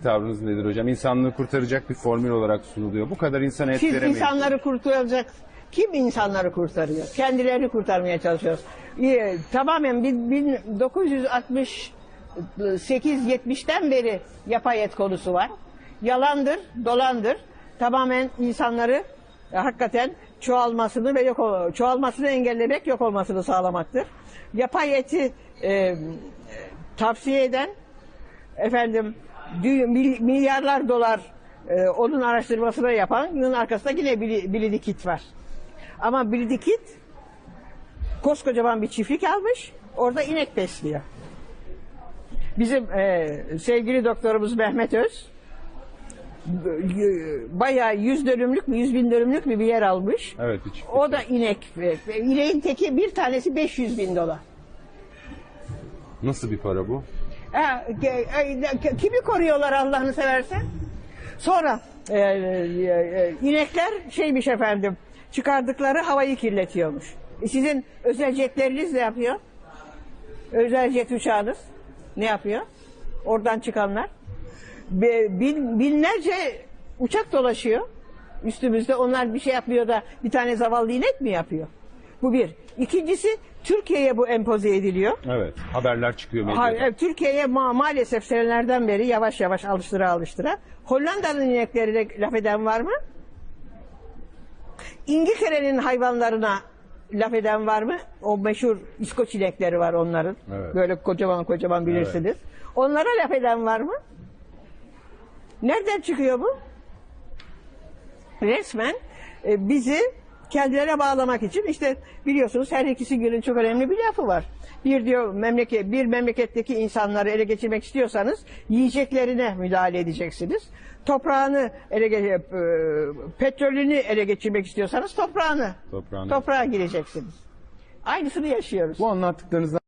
konudaki tavrınız nedir hocam? İnsanlığı kurtaracak bir formül olarak sunuluyor. Bu kadar insana et Siz veremeyiz. insanları kurtaracak. Kim insanları kurtarıyor? Kendilerini kurtarmaya çalışıyoruz. Ee, Tamamen bin- 1968-70'ten beri yapay et konusu var. Yalandır, dolandır. Tamamen insanları e, hakikaten çoğalmasını ve yok çoğalmasını engellemek, yok olmasını sağlamaktır. Yapay eti e, tavsiye eden efendim milyarlar dolar e, onun araştırmasını yapanın arkasında yine Kid var. Ama Kid koskocaman bir çiftlik almış. Orada inek besliyor. Bizim e, sevgili doktorumuz Mehmet Öz bayağı yüz dönümlük mü yüz bin dönümlük mü bir yer almış. Evet, çiftlik O da inek. İneğin teki bir tanesi 500 bin dolar. Nasıl bir para bu? Ha, kimi koruyorlar Allah'ını seversen? Sonra e, e, e, inekler şeymiş efendim çıkardıkları havayı kirletiyormuş. E, sizin özel jetleriniz ne yapıyor? Özel jet uçağınız ne yapıyor? Oradan çıkanlar. Bin- binlerce uçak dolaşıyor üstümüzde. Onlar bir şey yapmıyor da bir tane zavallı inek mi yapıyor? Bu bir. İkincisi Türkiye'ye bu empoze ediliyor. Evet. Haberler çıkıyor medyada. Ha, evet, Türkiye'ye ma- maalesef senelerden beri yavaş yavaş alıştıra alıştıra. Hollanda'nın ineklerine laf eden var mı? İngiltere'nin hayvanlarına laf eden var mı? O meşhur İskoç inekleri var onların. Evet. Böyle kocaman kocaman bilirsiniz. Onlara laf eden var mı? Nereden çıkıyor bu? Resmen e, bizi kendilerine bağlamak için işte biliyorsunuz her ikisi günün çok önemli bir lafı var. Bir diyor memleket bir memleketteki insanları ele geçirmek istiyorsanız yiyeceklerine müdahale edeceksiniz. Toprağını ele ge- e, petrolünü ele geçirmek istiyorsanız toprağını Toprağını. toprağa gireceksiniz. Aynısını yaşıyoruz. Bu anlattıklarınızdan